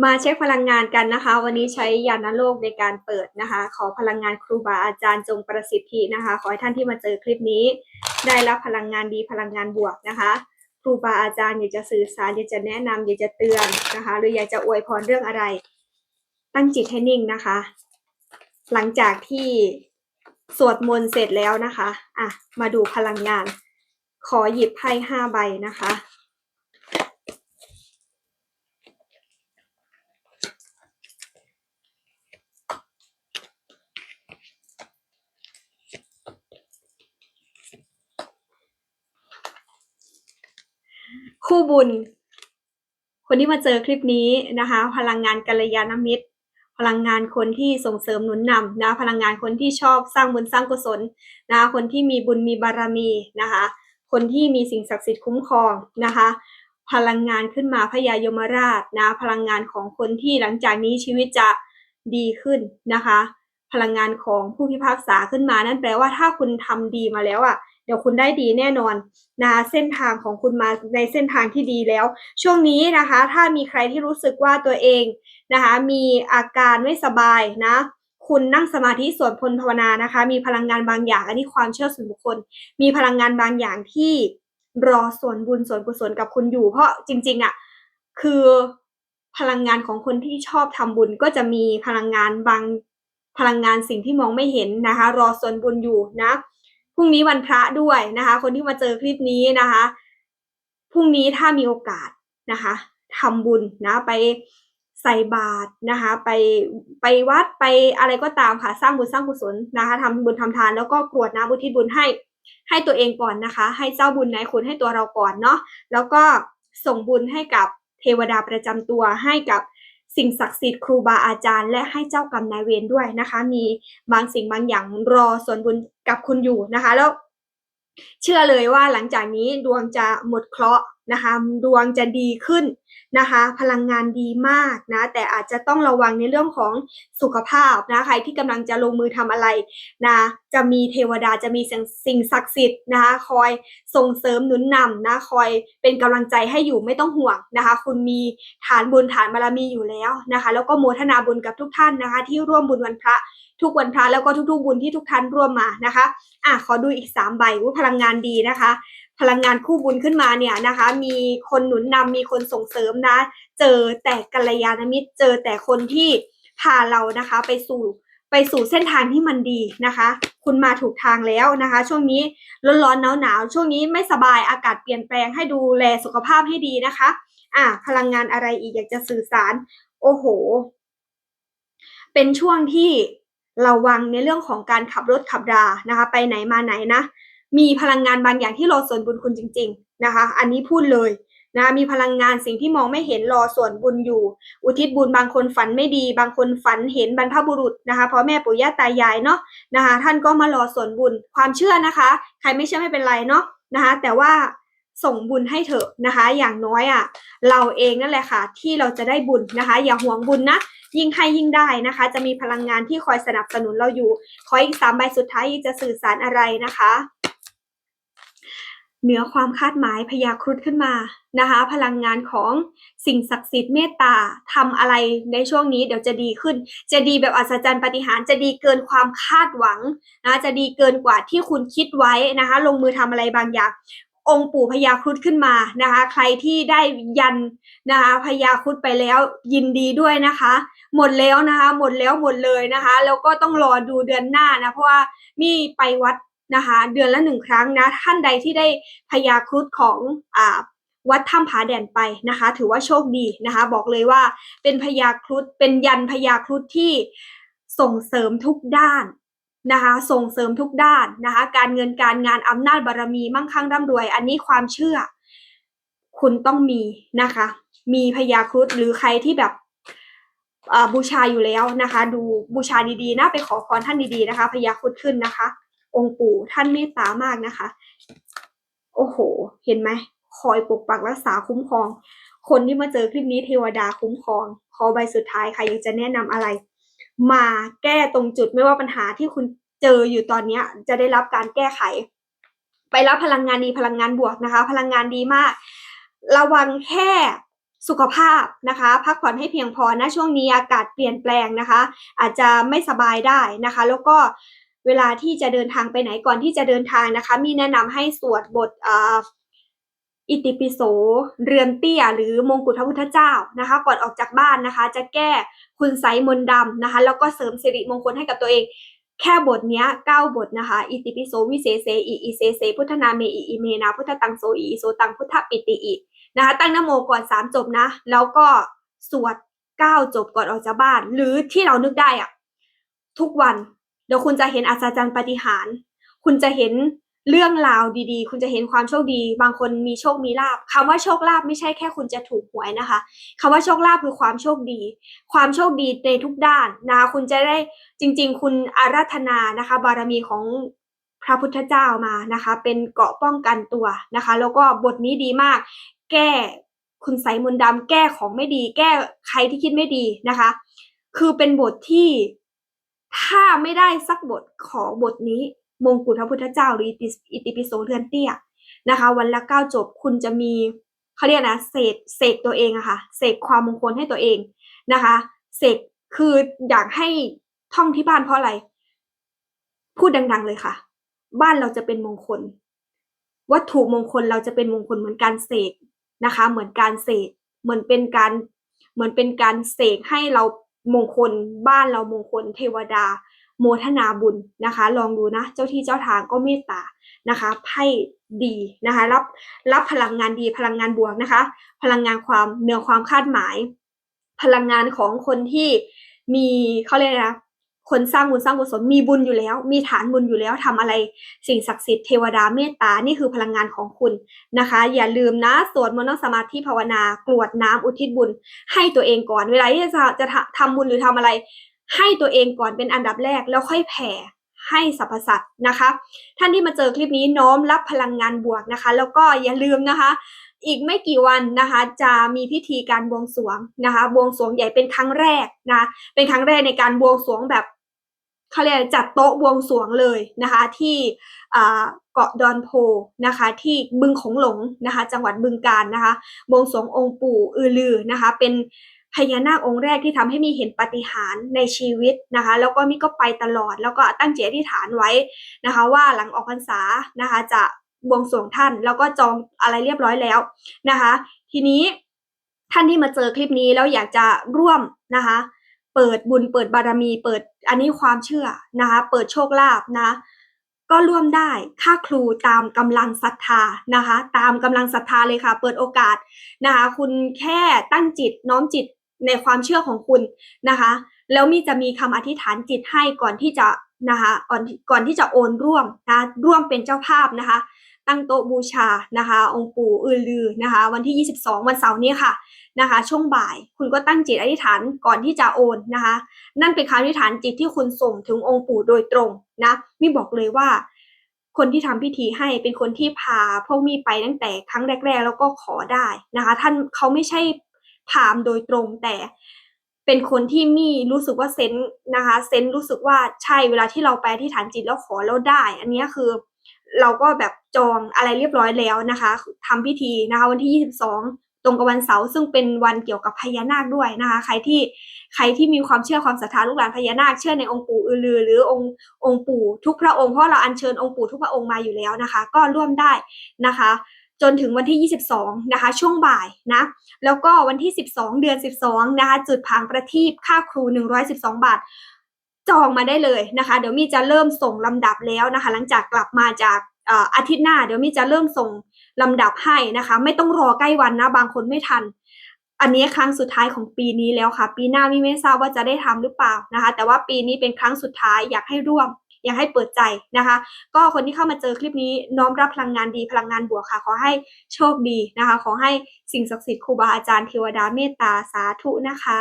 มาเช็คพลังงานกันนะคะ วันนี้ใช้ยานโลกในการเปิดนะคะ ขอพลังงานครูบาอาจารย์จงประสิทธินะคะ ขอให้ท่านที่มาเจอคลิปนี้ ได้รับพลังงานดีพลังงานบวกนะคะ ครูบาอาจารย์อยากจะสื่อสารอยากจะแนะนำอยากจะเตือนนะคะ หรืออยากจะอวยพรเรื่องอะไร ตั้งจิตให้นิ่งนะคะ หลังจากที่สวดมนต์เสร็จแล้วนะคะอะมาดูพลังงาน ขอหยิบไพ่ห้าใบนะคะ คู่บุญ คนที่มาเจอคลิปนี้นะคะ พลังงานกัลยาณมิตร พลังงานคนที่ส่งเสริมหนุนนำนะพลังงานคนที่ชอบสร้างบุญสร้างกุศลนะคะคนที่มีบุญมีบารมีนะคะ คนที่มีสิ่งศักดิ์สิทธิ์คุ้มครองนะคะ พลังงานขึ้นมาพญายมราชนะพลังงานของคนที่หลังจากนี้ชีวิตจะดีขึ้นนะคะ พลังงานของผู้พิพากษาขึ้นมานั่นแปลว่าถ้าคุณทำดีมาแล้วอะ เดี๋ยวคุณได้ดีแน่นอนนะคะเส้นทางของคุณมาในเส้นทางที่ดีแล้ว ช่วงนี้นะคะ ถ้ามีใครที่รู้สึกว่าตัวเองนะคะ มีอาการไม่สบายนะคุณนั่งสมาธิสวดพลภาวนานะคะ มีพลังงานบางอย่าง อันนี้ความเชื่อส่วนบุคคล มีพลังงานบางอย่างที่รอส่วนบุญส่วนกุศลกับคุณอยู่ เพราะจริง ๆอะคือพลังงานของคนที่ชอบทำบุญก็จะมีพลังงานบางพลังงานสิ่งที่มองไม่เห็นนะคะ รอส่วนบุญอยู่นะ พรุ่งนี้วันพระด้วยนะคะ คนที่มาเจอคลิปนี้นะคะพรุ่งนี้ถ้ามีโอกาสนะคะทำบุญนะไปใส่บาตรนะคะ ไปไปวัดไปอะไรก็ตามค่ะ สร้างบุญสร้างกุศลนะคะทำบุญทำทานแล้วก็กรวดน้ำอุทิศบุญให้ให้ตัวเองก่อนนะคะ ให้เจ้าบุญนายคุณให้ตัวเราก่อนเนาะแล้วก็ส่งบุญให้กับเทวดาประจำตัวให้กับ สิ่งศักดิ์สิทธิ์ครูบาอาจารย์ และให้เจ้ากรรมนายเวรด้วยนะคะ มีบางสิ่งบางอย่างรอส่วนบุญกับคุณอยู่นะคะ แล้ว เชื่อเลยว่าหลังจากนี้ดวงจะหมดเคราะห์ นะคะดวงจะดีขึ้นนะคะ พลังงานดีมากนะแต่อาจจะต้องระวังในเรื่องของสุขภาพนะใครที่กำลังจะลงมือทำอะไรนะจะมีเทวดาจะมีสิ่งศักดิ์สิทธิ์นะคะคอยส่งเสริมหนุนนำนะคอยเป็นกำลังใจให้อยู่ไม่ต้องห่วงนะคะ คุณมีฐานบุญฐานบารมีอยู่แล้วนะคะ แล้วก็โมทนาบุญกับทุกท่านนะคะ ที่ร่วมบุญวันพระทุกวันพระแล้วก็ทุกๆบุญที่ทุกท่านร่วมมานะคะอะขอดูอีกสามใบว่าพลังงานดีนะคะ พลังงานคู่บุญขึ้นมาเนี่ยนะคะ มีคนหนุนนำมีคนส่งเสริมนะ เจอแต่กัลยาณมิตร เจอแต่คนที่พาเรานะคะไปสู่ไปสู่เส้นทางที่มันดีนะคะ คุณมาถูกทางแล้วนะคะ ช่วงนี้ร้อนๆหนาวๆช่วงนี้ไม่สบายอากาศเปลี่ยนแปลงให้ดูแลสุขภาพให้ดีนะคะ อะพลังงานอะไรอีกอยากจะสื่อสาร โอ้โห เป็นช่วงที่ระวังในเรื่องของการขับรถขับรานะคะ ไปไหนมาไหนนะ มีพลังงานบางอย่างที่รอส่วนบุญคุณจริง ๆนะคะ อันนี้พูดเลยนะมีพลังงานสิ่งที่มองไม่เห็นรอส่วนบุญอยู่ อุทิศบุญบางคนฝันไม่ดี บางคนฝันเห็นบรรพบุรุษนะคะพ่อแม่ปู่ย่าตายายเนาะนะคะท่านก็มารอส่วนบุญความเชื่อนะคะ ใครไม่เชื่อไม่เป็นไรเนาะนะคะแต่ว่าส่งบุญให้เถอะนะคะ อย่างน้อยอะ่ะเราเองนั่นแหละค่ะ ที่เราจะได้บุญนะคะ อย่าห่วงบุญนะยิ่งให้ยิ่งได้นะคะ จะมีพลังงานที่คอยสนับสนุนเราอยู่ขออีกสามใบสุดท้ายจะสื่อสารอะไรนะคะ เหนือความคาดหมายพยาครุฑขึ้นมานะคะ พลังงานของสิ่งศักดิ์สิทธิ์เมตตาทำอะไรในช่วงนี้เดี๋ยวจะดีขึ้น จะดีแบบอัศจรรย์ปฏิหารจะดีเกินความคาดหวังนะจะดีเกินกว่าที่คุณคิดไว้นะคะ ลงมือทำอะไรบางอย่าง องค์ปู่พญาครุฑขึ้นมานะคะ ใครที่ได้ยันนะคะพญาครุฑไปแล้วยินดีด้วยนะคะ หมดแล้วนะคะ หมดแล้วหมดเลยนะคะ แล้วก็ต้องรอดูเดือนหน้านะเพราะว่ามีไปวัด นะคะเดือนละหนึ่งครั้งนะท่านใดที่ได้พญาครุฑของอ่าวัดถ้ำผาแดนไปนะคะ ถือว่าโชคดีนะคะ บอกเลยว่าเป็นพญาครุฑเป็นยันพญาครุฑที่ส่งเสริมทุกด้านนะคะ ส่งเสริมทุกด้านนะคะ การเงินการงานอำนาจบารรมีมั่งคั่งร่ำรวย อันนี้ความเชื่อ คุณต้องมีนะคะ มีพญาครุฑหรือใครที่แบบบูชาอยู่แล้วนะคะ ดูบูชาดีๆนะไปขอพรท่านดีๆนะคะพญาครุฑขึ้นนะคะ องค์ปู่ท่านเมตตามากนะคะ โอ้โห เห็นไหมคอยปกปักรักษาคุ้มครอง คนที่มาเจอคลิปนี้เทวดาคุ้มครอง ขอใบสุดท้ายค่ะอยากจะแนะนำอะไร มาแก้ตรงจุดไม่ว่าปัญหาที่คุณเจออยู่ตอนนี้จะได้รับการแก้ไข ไปรับพลังงานดีพลังงานบวกนะคะ พลังงานดีมาก ระวังแค่สุขภาพนะคะ พักผ่อนให้เพียงพอนะช่วงนี้อากาศเปลี่ยนแปลงนะคะ อาจจะไม่สบายได้นะคะ แล้วก็ เวลาที่จะเดินทางไปไหนก่อนที่จะเดินทางนะคะ มีแนะนำให้สวดบทอ,อิติปิโสเรือนเตี้ย หรือมงกุฎพระพุทธเจ้านะคะ ก่อนออกจากบ้านนะคะ จะแก้คุณไสมนดำนะคะ แล้วก็เสริมสิริมงคลให้กับตัวเอง แค่บทเนี้ยเก้าบทนะคะ อิติปิโสวิเศษเสอิอิเสเสพุทธนาเมอิอิเมนาพุทธตังโสอิโสตังพุทธปิติอินะคะตั้งนโมก่อนสามจบนะ แล้วก็สวดเก้าจบก่อนออกจากบ้าน หรือที่เรานึกได้อะทุกวัน เดี๋ยวคุณจะเห็นอัศจรรย์ปฏิหาร คุณจะเห็นเรื่องราวดีๆ คุณจะเห็นความโชคดี บางคนมีโชคมีลาบคำว่าโชคลาภไม่ใช่แค่คุณจะถูกหวยนะคะคำว่าโชคลาภคือความโชคดี ความโชคดีในทุกด้านนะคะคุณจะได้จริง ๆ คุณอาราธนานะคะ บารมีของพระพุทธเจ้ามานะคะ เป็นเกาะป้องกันตัวนะคะ แล้วก็บทนี้ดีมาก แก้คุณใสยมนต์ดำแก้ของไม่ดี แก้ใครที่คิดไม่ดีนะคะ คือเป็นบทที่ ถ้าไม่ได้สักบทขอบทนี้ มงกุฎพระพุทธเจ้าหรืออิติปิโสเรือนเตี้ยนะคะ วันละเก้าจบคุณจะมีเขาเรียกนะเสกเสกตัวเองอะค่ะเสกความมงคลให้ตัวเองนะคะเสกคืออยากให้ท่องที่บ้านเพราะอะไร พูดดัง ๆเลยค่ะ บ้านเราจะเป็นมงคล วัตถุมงคลเราจะเป็นมงคลเหมือนการเสกนะคะ เหมือนการเสกเหมือนเป็นการเหมือนเป็นการเสกให้เรา มงคลบ้านเรามงคล เทวดา โมทนาบุญนะคะ ลองดูนะ เจ้าที่เจ้าทางก็เมตตานะคะไพ่ดีนะคะรับรับพลังงานดีพลังงานบวกนะคะ พลังงานความเหนือความคาดหมาย พลังงานของคนที่มีเขาเรียกไรนะ คนสร้างบุญสร้างกุศลมีบุญอยู่แล้ว มีฐานบุญอยู่แล้วทำอะไร สิ่งศักดิ์สิทธิ์เทวดาเมตตานี่คือพลังงานของคุณนะคะ อย่าลืมนะสวดมนต์สมาธิภาวนากรวดน้ำอุทิศบุญ ให้ตัวเองก่อนเวลาที่จะจะทำทำบุญหรือทำอะไร ให้ตัวเองก่อนเป็นอันดับแรกแล้วค่อยแผ่ให้สรรพสัตว์นะคะ ท่านที่มาเจอคลิปนี้น้อมรับพลังงานบวกนะคะ แล้วก็อย่าลืมนะคะ อีกไม่กี่วันนะคะ จะมีพิธีการบวงสรวงนะคะบวงสรวงใหญ่เป็นครั้งแรกนะเป็นครั้งแรกในการบวงสรวงแบบเขาเรียกจัดโต๊ะบวงสรวงเลยนะคะ ที่เกาะดอนโพนะคะ ที่บึงของหลงนะคะ จังหวัดบึงกาฬนะคะบวงสรวงองค์ปู่อือลือนะคะ เป็นพญานาคองค์แรกที่ทำให้มีเห็นปาฏิหาริย์ในชีวิตนะคะ แล้วก็มิก็ไปตลอด แล้วก็ตั้งเจตอธิษฐานไว้นะคะ ว่าหลังออกพรรษานะคะจะ บวงสรวงท่าน แล้วก็จองอะไรเรียบร้อยแล้วนะคะ ทีนี้ท่านที่มาเจอคลิปนี้แล้วอยากจะร่วมนะคะ เปิดบุญเปิดบารมี เปิดอันนี้ความเชื่อนะคะ เปิดโชคลาภนะก็ร่วมได้ค่าครูตามกำลังศรัทธานะคะ ตามกำลังศรัทธาเลยค่ะ เปิดโอกาสนะคะ คุณแค่ตั้งจิตน้อมจิตในความเชื่อของคุณนะคะ แล้วมีจะมีคำอธิษฐานจิตให้ก่อนที่จะนะคะก่อนก่อนที่จะโอนร่วมนะร่วมเป็นเจ้าภาพนะคะ ตั้งโต๊ะบูชานะคะ องค์ปู่อือลือนะคะ วันที่ 22 วันเสาร์นี้ค่ะนะคะ ช่วงบ่ายคุณก็ตั้งจิตอธิษฐานก่อนที่จะโอนนะคะ นั่นเป็นคำอธิษฐานจิตที่คุณส่งถึงองค์ปู่โดยตรงนะมีบอกเลยว่า คนที่ทำพิธีให้เป็นคนที่พาพวกมีไปตั้งแต่ครั้งแรก ๆ แล้วก็ขอได้นะคะ ท่านเขาไม่ใช่พามโดยตรงแต่เป็นคนที่มีรู้สึกว่าเซนนะคะเซนรู้สึกว่าใช่เวลาที่เราไปที่ฐานจิตแล้วขอแล้วได้ อันนี้คือ เราก็แบบจองอะไรเรียบร้อยแล้วนะคะทำพิธีนะคะวันที่ 22 ตรงกับวันเสาร์ซึ่งเป็นวันเกี่ยวกับพญานาคด้วยนะคะ ใครที่ใครที่มีความเชื่อความศรัทธาลูกหลานพญานาคเชื่อในองค์ปู่อือลือ หรือองค์องค์ปู่ทุกพระองค์เพราะเราอัญเชิญองค์ปู่ทุกพระองค์มาอยู่แล้วนะคะ ก็ร่วมได้นะคะจนถึงวันที่ 22 นะคะ ช่วงบ่ายนะ แล้วก็วันที่ 12 เดือน 12 นะคะ จุดผางประทีปค่าครู 112 บาท จองมาได้เลยนะคะ เดี๋ยวมีจะเริ่มส่งลำดับแล้วนะคะ หลังจากกลับมาจากอาทิตย์หน้า เดี๋ยวมีจะเริ่มส่งลำดับให้นะคะ ไม่ต้องรอใกล้วันนะ บางคนไม่ทัน อันนี้ครั้งสุดท้ายของปีนี้แล้วค่ะ ปีหน้ามีไม่ทราบว่าจะได้ทำหรือเปล่านะคะ แต่ว่าปีนี้เป็นครั้งสุดท้ายอยากให้ร่วมอยากให้เปิดใจนะคะ ก็คนที่เข้ามาเจอคลิปนี้น้อมรับพลังงานดีพลังงานบวกค่ะ ขอให้โชคดีนะคะ ขอให้สิ่งศักดิ์สิทธิ์ครูบาอาจารย์เทวดาเมตตาสาธุนะคะ